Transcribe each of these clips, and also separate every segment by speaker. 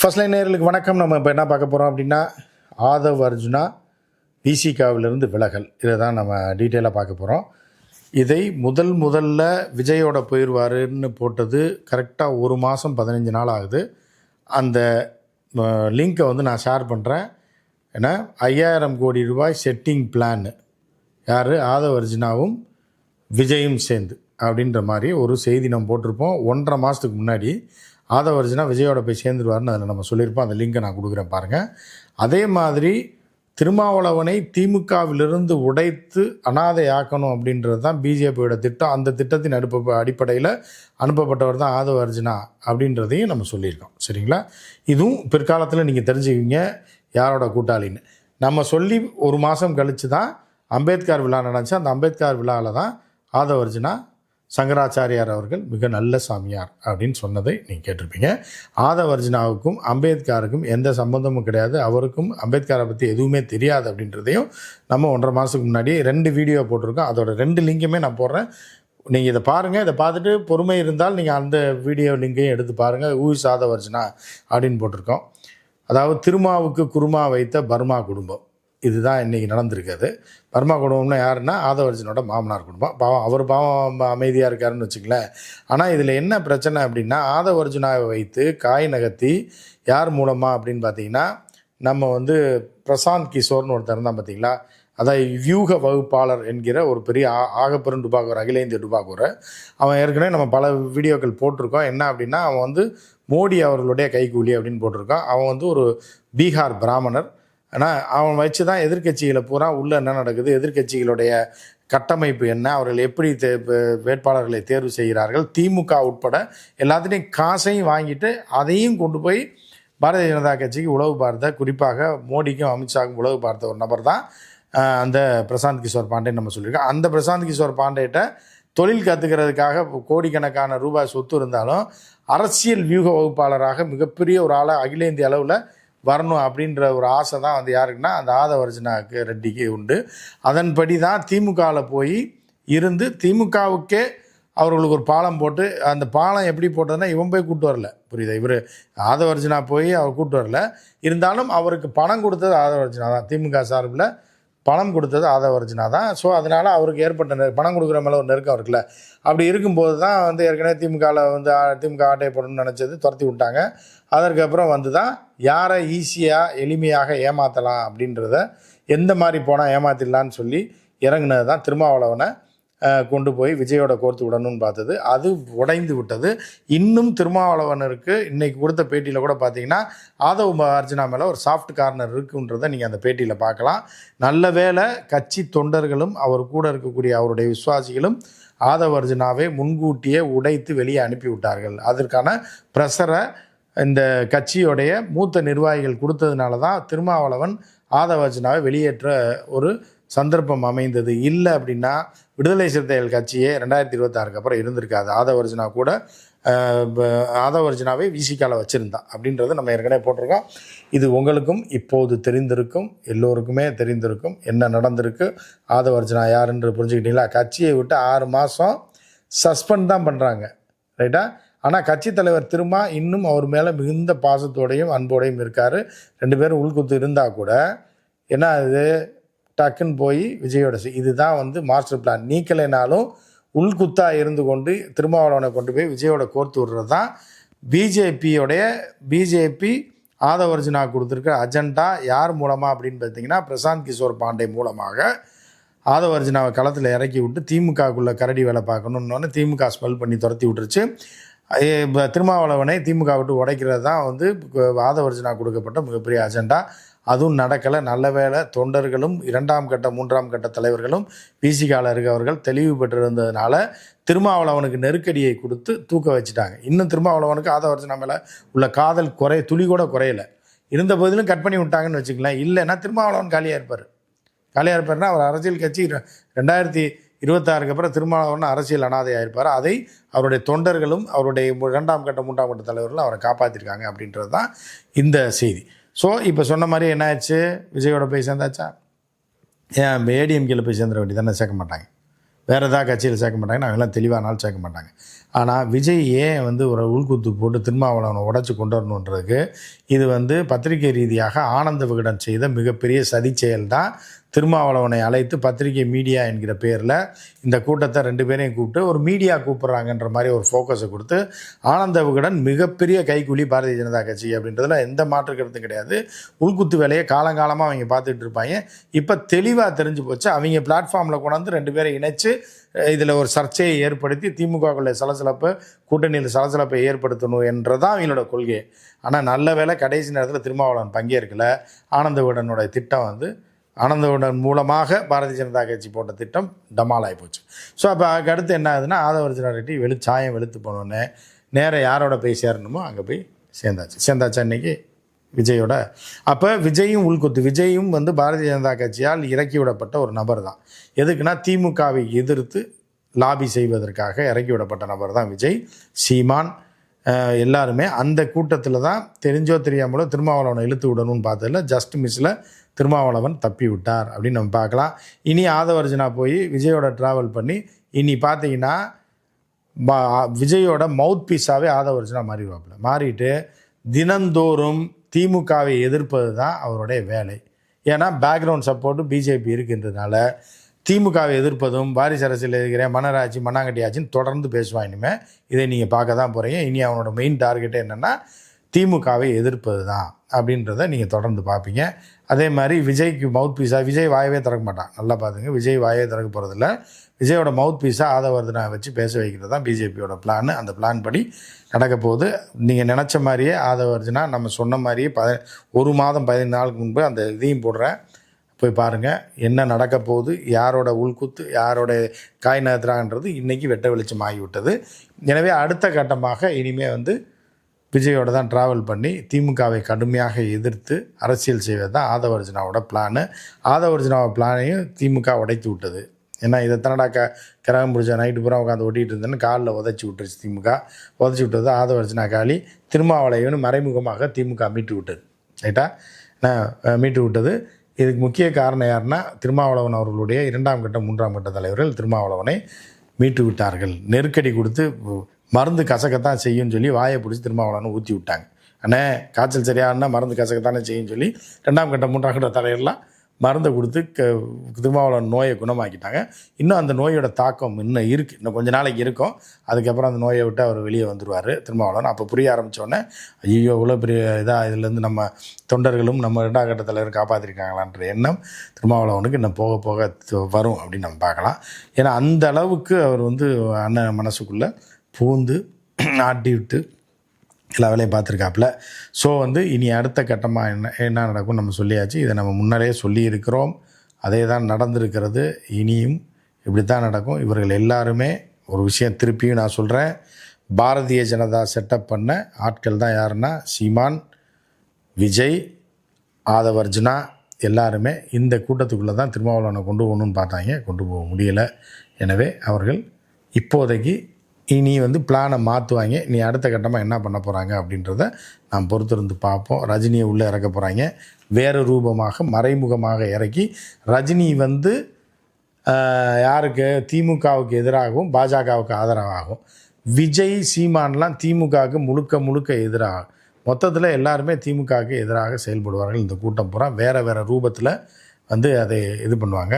Speaker 1: First line நேர்களுக்கு வணக்கம். நம்ம இப்போ என்ன பார்க்க போகிறோம் அப்படின்னா ஆதவ் அர்ஜுனா விசிகாவிலிருந்து விலகல். இதை தான் நம்ம டீட்டெயிலாக பார்க்க போகிறோம் இதை முதல் முதல்ல விஜயோட போயிடுவாருன்னு போட்டது கரெக்டாக ஒரு மாதம் பதினஞ்சு நாள் ஆகுது. அந்த லிங்க்கை வந்து நான் ஷேர் பண்ணுறேன் ஏன்னா ஐயாயிரம் கோடி ரூபாய் செட்டிங் பிளான் யார்? ஆதவ் அர்ஜுனாவும் விஜயும் சேர்ந்து. அப்படின்ற மாதிரி ஒரு செய்தி நம்ம போட்டிருப்போம். ஒன்றரை மாதத்துக்கு முன்னாடி ஆதவ அர்ஜுனா விஜயோட போய் சேர்ந்துருவார்னு அதில் நம்ம சொல்லியிருப்போம். அந்த லிங்கை நான் கொடுக்குறேன் பாருங்கள் அதே மாதிரி திருமாவளவனை திமுகவிலிருந்து உடைத்து அனாதை ஆக்கணும் அப்படின்றது தான் பிஜேபியோட திட்டம். அந்த திட்டத்தின் அனுப்ப அடிப்படையில் அனுப்பப்பட்டவர் தான் ஆதவ அர்ஜுனா அப்படின்றதையும் நம்ம சொல்லியிருக்கோம். சரிங்களா? இதுவும் பிற்காலத்தில் நீங்கள் தெரிஞ்சுக்குவீங்க யாரோட கூட்டாளின்னு. நம்ம சொல்லி ஒரு மாதம் கழித்து தான் அம்பேத்கர் விழா நடந்துச்சு. அந்த அம்பேத்கர் விழாவில் தான் ஆதவ அர்ஜுனா சங்கராச்சாரியார் அவர்கள் மிக நல்ல சாமியார் அப்படின்னு சொன்னதை நீங்கள் கேட்டிருப்பீங்க. ஆதவர்ஜினாவுக்கும் அம்பேத்கருக்கும் எந்த சம்பந்தமும் கிடையாது. அவருக்கும் அம்பேத்கரை பற்றி எதுவுமே தெரியாது அப்படின்றதையும் நம்ம ஒன்றரை மாதத்துக்கு முன்னாடி ரெண்டு வீடியோ போட்டிருக்கோம். அதோட ரெண்டு லிங்க்குமே நான் போடுறேன். நீங்கள் இதை பாருங்கள் இதை பார்த்துட்டு பொறுமை இருந்தால் நீங்கள் அந்த வீடியோ லிங்கையும் எடுத்து பாருங்கள் ஊஸ் சாதவர்ஜனா அப்படின்னு போட்டிருக்கோம். அதாவது திருமாவுக்கு குருமா வைத்த பர்மா குடும்பம். இதுதான் இன்றைக்கி நடந்திருக்காது. பர்மா குடும்பம்னா யாருன்னா ஆதவர்ஜனோட மாமனார் குடும்பம். பாவம் அவர் பாவம் அமைதியாக இருக்காருன்னு வச்சுங்களேன் ஆனால் இதில் என்ன பிரச்சனை அப்படின்னா ஆதவர்ஜுனாவை வைத்து காய் நகர்த்தி யார் மூலமாக அப்படின்னு பார்த்தீங்கன்னா நம்ம வந்து பிரசாந்த் கிஷோர்னு ஒருத்தர் இருந்தான் பார்த்தீங்களா அதாவது வியூக வகுப்பாளர் என்கிற ஒரு பெரிய ஆ ஆகப்பெரும் டுபாக்கூர் அகில இந்திய டுபாக்கூர் அவன் ஏற்கனவே நம்ம பல வீடியோக்கள் போட்டிருக்கோம். என்ன அப்படின்னா அவன் வந்து மோடி அவர்களுடைய கைக்கூலி அப்படின்னு போட்டிருக்கான். அவன் வந்து ஒரு பீகார் பிராமணர். ஆனால் அவன் வச்சு தான் எதிர்க்கட்சிகளை பூரா உள்ளே என்ன நடக்குது? எதிர்க்கட்சிகளுடைய கட்டமைப்பு என்ன? அவர்கள் எப்படி தே வேட்பாளர்களை தேர்வு செய்கிறார்கள்? திமுக உட்பட எல்லாத்துலேயும் காசையும் வாங்கிட்டு அதையும் கொண்டு போய் பாரதிய ஜனதா கட்சிக்கு உளவு பார்த்த குறிப்பாக மோடிக்கும் அமித்ஷாவுக்கும் உளவு பார்த்த ஒரு நபர் தான் அந்த பிரசாந்த் கிஷோர் பாண்டேன்னு நம்ம சொல்லியிருக்கோம். அந்த பிரசாந்த் கிஷோர் பாண்டேட்ட தொழில் கற்றுக்கிறதுக்காக கோடிக்கணக்கான ரூபாய் சொத்து இருந்தாலும் அரசியல் வியூக வகுப்பாளராக மிகப்பெரிய ஒரு ஆளாக அகில இந்திய அளவில் வரணும் அப்படின்ற ஒரு ஆசை தான் வந்து யாருக்குன்னா அந்த ஆதவர்ஜனாக்கு ரெட்டிக்கு உண்டு. அதன்படி தான் திமுகவில் போய் இருந்து திமுகவுக்கே அவர்களுக்கு ஒரு பாலம் போட்டு அந்த பாலம் எப்படி போட்டதுன்னா இவன் போய் கூட்டு வரல. புரியுதா? இவர் ஆதவர்ஜனா போய் அவர் கூப்பிட்டு வரல. இருந்தாலும் அவருக்கு பணம் கொடுத்தது ஆதவர்ஜனா தான் திமுக சார்பில். பணம் கொடுத்தது ஆதவர்ஜனா தான். ஸோ அதனால் அவருக்கு ஏற்பட்ட நெ பணம் கொடுக்குற மேலே ஒரு நெருக்கம் இருக்குல்ல. அப்படி இருக்கும்போது தான் வந்து ஏற்கனவே திமுகவில் வந்து திமுக ஆட்டையை போடணும்னு நினச்சது துரத்தி விட்டாங்க. அதற்கப்புறம் வந்து தான் யாரை ஈஸியாக எளிமையாக ஏமாற்றலாம் அப்படின்றத எந்த மாதிரி போனால் ஏமாத்திடலான்னு சொல்லி இறங்குனது தான் திருமாவளவனை கொண்டு போய் விஜயோட கோர்த்து விடணும்னு பார்த்தது. அது உடைந்து விட்டது. இன்னும் திருமாவளவனருக்கு இன்னைக்கு கொடுத்த பேட்டியில் கூட பார்த்தீங்கன்னா ஆதவ் அர்ஜுனா மேலே ஒரு சாஃப்ட் கார்னர் இருக்குன்றதை நீங்கள் அந்த பேட்டியில் பார்க்கலாம். நல்ல வேலை கட்சி தொண்டர்களும் அவர் கூட இருக்கக்கூடிய அவருடைய விசுவாசிகளும் ஆதவ் அர்ஜுனாவை முன்கூட்டியே உடைத்து வெளியே அனுப்பி விட்டார்கள். அதற்கான ப்ரெஷரை இந்த கட்சியோடைய மூத்த நிர்வாகிகள் கொடுத்ததுனால தான் திருமாவளவன் ஆதவ அர்ஜுனாவை வெளியேற்ற ஒரு சந்தர்ப்பம் அமைந்தது இல்லை அப்படின்னா விடுதலை சிறுத்தைகள் கட்சியே ரெண்டாயிரத்தி இருபத்தாறுக்கு அப்புறம் இருந்திருக்காது. ஆதவர்ஜனா கூட ஆதவர்ஜனாவே விசிக்கால வச்சுருந்தான் அப்படின்றத நம்ம ஏற்கனவே போட்டிருக்கோம். இது உங்களுக்கும் இப்போது தெரிந்திருக்கும் எல்லோருக்குமே தெரிந்திருக்கும் என்ன நடந்திருக்கு ஆதவர்ஜனா யாருன்னு புரிஞ்சுக்கிட்டீங்களா? கட்சியை விட்டு ஆறு மாதம் சஸ்பெண்ட் தான் பண்ணுறாங்க ரைட்டா? ஆனால் கட்சி தலைவர் திரும்ப இன்னும் அவர் மேலே மிகுந்த பாசத்தோடையும் அன்போடையும் இருக்கார். ரெண்டு பேரும் உள்குத்து இருந்தால் கூட என்ன இது டக்குன்னு போய் விஜயோட இதுதான் வந்து மாஸ்டர் பிளான் நீக்கலைனாலும் உள்குத்தாக இருந்து கொண்டு திருமாவளவனை கொண்டு போய் விஜயோட கோர்த்து விடுறது தான் பிஜேபியோடைய பிஜேபி ஆதவர்ஜுனா கொடுத்துருக்க அஜெண்டா யார் மூலமாக அப்படின்னு பார்த்தீங்கன்னா பிரசாந்த் கிஷோர் பாண்டே மூலமாக ஆதவர்ஜனாவை களத்தில் இறக்கி விட்டு திமுகக்குள்ளே கரடி வேலை பார்க்கணுன்னு திமுக ஸ்மெல் பண்ணி துரத்தி விட்டுருச்சு. திருமாவளவனை திமுக விட்டு உடைக்கிறது தான் வந்து ஆதவர்ஜனா கொடுக்கப்பட்ட மிகப்பெரிய அஜெண்டா அதுவும் நடக்கலை. நல்ல வேலை தொண்டர்களும் இரண்டாம் கட்ட மூன்றாம் கட்ட தலைவர்களும் பிசிகால இருக்கவர்கள் தெளிவு பெற்றிருந்ததுனால திருமாவளவனுக்கு நெருக்கடியை கொடுத்து தூக்க வச்சுட்டாங்க. இன்னும் திருமாவளவனுக்கு ஆதவர்ஜனா மேலே உள்ள காதல் குறை துளி கூட குறையல. இருந்த போதிலும் கட் பண்ணி விட்டாங்கன்னு வச்சுக்கலாம் இல்லைன்னா திருமாவளவன் காலியாக இருப்பார். காலியாக இருப்பார்னா அவர் அரசியல் கட்சி ரெண்டாயிரத்தி இருபத்தாறுக்கு அப்புறம் திருமாவளவன் அரசியல் அனாதையாக இருப்பார் அதை அவருடைய தொண்டர்களும் அவருடைய இரண்டாம் கட்ட மூன்றாம் கட்ட தலைவர்களும் அவரை காப்பாற்றிருக்காங்க அப்படின்றது தான் இந்த செய்தி. ஸோ இப்போ சொன்ன மாதிரி என்ன ஆச்சு? விஜயோட போய் சேர்ந்தாச்சா? ஏன் ஏடிஎம்கேல போய் சேர்ந்துட வேண்டியது தானே சேர்க்க மாட்டாங்க. வேறு ஏதாவது கட்சியில் சேர்க்க மாட்டாங்க. நாங்கள்லாம் தெளிவானாலும் சேர்க்க மாட்டாங்க. ஆனால் விஜய் ஏன் வந்து ஒரு உள்குத்து போட்டு திருமாவளவனை உடச்சி கொண்டு வரணுன்றதுக்கு இது வந்து பத்திரிகை ரீதியாக ஆனந்த விகடன் செய்த மிகப்பெரிய சதி செயல் தான் திருமாவளவனை அழைத்து பத்திரிகை மீடியா என்கிற பேரில் இந்த கூட்டத்தை ரெண்டு பேரையும் கூப்பிட்டு ஒரு மீடியா கூப்பிட்றாங்கன்ற மாதிரி ஒரு ஃபோக்கஸை கொடுத்து ஆனந்த விகடன் மிகப்பெரிய கைக்கூலி பாரதிய ஜனதா கட்சி அப்படின்றதுல எந்த மாற்று கருத்தும் கிடையாது. உள்குத்து வேலையை காலங்காலமாக அவங்க பார்த்துட்டு இருப்பாங்க. இப்போ தெளிவாக தெரிஞ்சு போச்சு அவங்க பிளாட்ஃபார்மில் கொண்டாந்து ரெண்டு பேரை இணைச்சு இதில் ஒரு சர்ச்சையை ஏற்படுத்தி திமுகவுக்குள்ள சலசலப்பு கூட்டணியில் சலசலப்பை ஏற்படுத்தணும் என்றதான் அவங்களோட கொள்கை. ஆனால் நல்ல வேலை கடைசி நேரத்தில் திருமாவளவன் பங்கேற்கல. ஆனந்த விகடனோட திட்டம் வந்து ஆனந்தவுடன் மூலமாக பாரதிய ஜனதா கட்சி போட்ட திட்டம் டமால் ஆகிப்போச்சு ஸோ அப்போ அதுக்கு அடுத்து என்ன ஆகுதுன்னா ஆதவர்ஜனா ரெட்டி வெளு சாயம் வெளுத்து போனோடனே நேராக யாரோட போய் சேரணுமோ அங்கே போய் சேர்ந்தாச்சு. சேர்ந்தாச்சு அன்றைக்கி விஜயோட. அப்போ விஜயும் உள்குத்து விஜயும் வந்து பாரதிய ஜனதா கட்சியால் இறக்கி விடப்பட்ட ஒரு நபர் தான். எதுக்குன்னா திமுகவை எதிர்த்து லாபி செய்வதற்காக இறக்கி விடப்பட்ட நபர் தான் விஜய். சீமான் எல்லாருமே அந்த கூட்டத்தில் தான் தெரிஞ்சோ தெரியாமலோ திருமாவளவனை இழுத்து விடணும்னு பார்த்ததில்ல ஜஸ்ட் மிஸ்ஸில் திருமாவளவன் தப்பி விட்டார் அப்படின்னு நம்ம பார்க்கலாம். இனி ஆதவர்ஜனா போய் விஜயோட ட்ராவல் பண்ணி இனி பார்த்தீங்கன்னா விஜயோட மவுத் பீஸாகவே ஆதவர்ஜனா மாறிடுவாப்புல. மாறிட்டு தினந்தோறும் திமுகவை எதிர்ப்பது தான் அவருடைய வேலை. ஏன்னா பேக்ரவுண்ட் சப்போர்ட்டு பிஜேபி இருக்கின்றதுனால திமுகவை எதிர்ப்பதும் வாரிசு அரசியல் இருக்கிற மன்னராட்சி மண்ணாங்கட்டி ஆட்சின்னு தொடர்ந்து பேசுவான் இனிமேல் இதை நீங்கள் பார்க்க தான் போகிறீங்க இனி அவனோட மெயின் டார்கெட் என்னென்னா திமுகவை எதிர்ப்பது தான் அப்படின்றத நீங்கள் தொடர்ந்து பார்ப்பீங்க. அதே மாதிரி விஜய்க்கு மவுத் பீஸாக விஜய் வாயவே திறக்க மாட்டான். நல்லா பார்த்துங்க விஜய் வாயவே திறக்க போகிறதில்ல விஜயோட மவுத் பீஸாக ஆதவர்தனா வச்சு பேச வைக்கிறது தான் பிஜேபியோட பிளான் அந்த பிளான் படி நடக்க போகுது. நீங்கள் நினச்ச மாதிரியே ஆதவர்ஜனா நம்ம சொன்ன மாதிரியே பத ஒரு மாதம் பதினஞ்சு நாளுக்கு முன்பு அந்த இதையும் போடுறேன். போய் பாருங்கள் என்ன நடக்க போகுது? யாரோட உள்குத்து யாரோட காய் நகர்த்துறாங்கன்றது இன்றைக்கி வெட்ட வெளிச்சம் ஆகிவிட்டது எனவே அடுத்த கட்டமாக இனிமேல் வந்து விஜயோட தான் ட்ராவல் பண்ணி திமுகவை கடுமையாக எதிர்த்து அரசியல் செய்வது தான் ஆதவர்ஜனாவோட பிளானு ஆதவர்ஜனாவோட பிளானையும் திமுக உடைத்து விட்டது. ஏன்னா இதை தன்னடா க கிரகம் பிடிச்ச நைட்டு பூரா உட்காந்து ஓட்டிகிட்டு இருந்தேன்னு காலில் உதச்சி விட்டுருச்சு திமுக. உதச்சி விட்டது ஆதவர்ஜனா காலி. திருமாவளையன்னு மறைமுகமாக திமுக மீட்டு விட்டது. ரைட்டா? நான் மீட்டு விட்டது. இதுக்கு முக்கிய காரணம் யாருன்னா திருமாவளவன் அவர்களுடைய இரண்டாம் கட்ட மூன்றாம் கட்ட தலைவர்கள் திருமாவளவனை மீட்டு விட்டார்கள். நெருக்கடி கொடுத்து மருந்து கசக்கத்தான் செய்யும்னு சொல்லி வாயை பிடிச்சி திருமாவளவனை ஊற்றி விட்டாங்க. அண்ணே காய்ச்சல் சரியானா மருந்து கசக்கத்தானே செய்யும்னு சொல்லி ரெண்டாம் கட்ட மூன்றாம் கட்ட தலையெல்லாம் மருந்தை கொடுத்து க திருமாவளவன் நோயை குணமாக்கிட்டாங்க. இன்னும் அந்த நோயோட தாக்கம் இன்னும் இருக்குது இன்னும் கொஞ்ச நாளைக்கு இருக்கும். அதுக்கப்புறம் அந்த நோயை விட்டு அவர் வெளியே வந்துடுவார் திருமாவளவன் அப்போ புரிய ஆரம்பித்தோடனே ஐயோ இவ்வளோ பெரிய இதாக இதுலேருந்து நம்ம தொண்டர்களும் நம்ம ரெண்டாம் கட்ட தலைவர் காப்பாற்றிருக்காங்களான்ற எண்ணம் திருமாவளவனுக்கு இன்னும் போக போக வரும் அப்படின்னு நம்ம பார்க்கலாம். ஏன்னா அந்த அளவுக்கு அவர் வந்து அண்ணன் மனசுக்குள்ளே பூந்து ஆட்டி விட்டு எல்லா வேலையும் பார்த்துருக்காப்புல. ஸோ வந்து இனி அடுத்த கட்டமாக என்ன என்ன நடக்கும் நம்ம சொல்லியாச்சு. இதை நம்ம முன்னரே சொல்லியிருக்கிறோம். அதே தான் நடந்திருக்கிறது. இனியும் இப்படி தான் நடக்கும். இவர்கள் எல்லாருமே ஒரு விஷயம் திருப்பியும் நான் சொல்கிறேன் பாரதிய ஜனதா செட்டப் பண்ண ஆட்கள் தான் யாருன்னா சீமான் விஜய் ஆதவர்ஜுனா எல்லாருமே இந்த கூட்டத்துக்குள்ளே தான் திருமாவளவனை கொண்டு போகணும்னு பார்த்தாங்க. கொண்டு போக முடியலை. எனவே அவர்கள் இப்போதைக்கு இனி வந்து பிளானை மாற்றுவாங்க நீ அடுத்த கட்டமாக என்ன பண்ண போகிறாங்க அப்படின்றத நாம் பொறுத்திருந்து பார்ப்போம். ரஜினியை உள்ளே இறக்க போகிறாங்க வேறு ரூபமாக மறைமுகமாக இறக்கி ரஜினி வந்து யாருக்கு? திமுகவுக்கு எதிராகவும் பாஜகவுக்கு ஆதரவாகும் விஜய் சீமான்லாம் திமுகவுக்கு முழுக்க முழுக்க எதிராக மொத்தத்தில் எல்லாருமே திமுகவுக்கு எதிராக செயல்படுவார்கள். இந்த கூட்டம் பூரா வேறு வேறு ரூபத்தில் வந்து அதை இது பண்ணுவாங்க.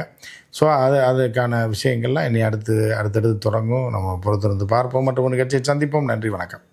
Speaker 1: ஸோ அது அதுக்கான விஷயங்கள்லாம் இனி அடுத்து அடுத்தடுத்து தொடங்கும். நம்ம பொறுத்திருந்து பார்ப்போம். மற்றும் ஒன்று கட்சியை சந்திப்போம். நன்றி வணக்கம்.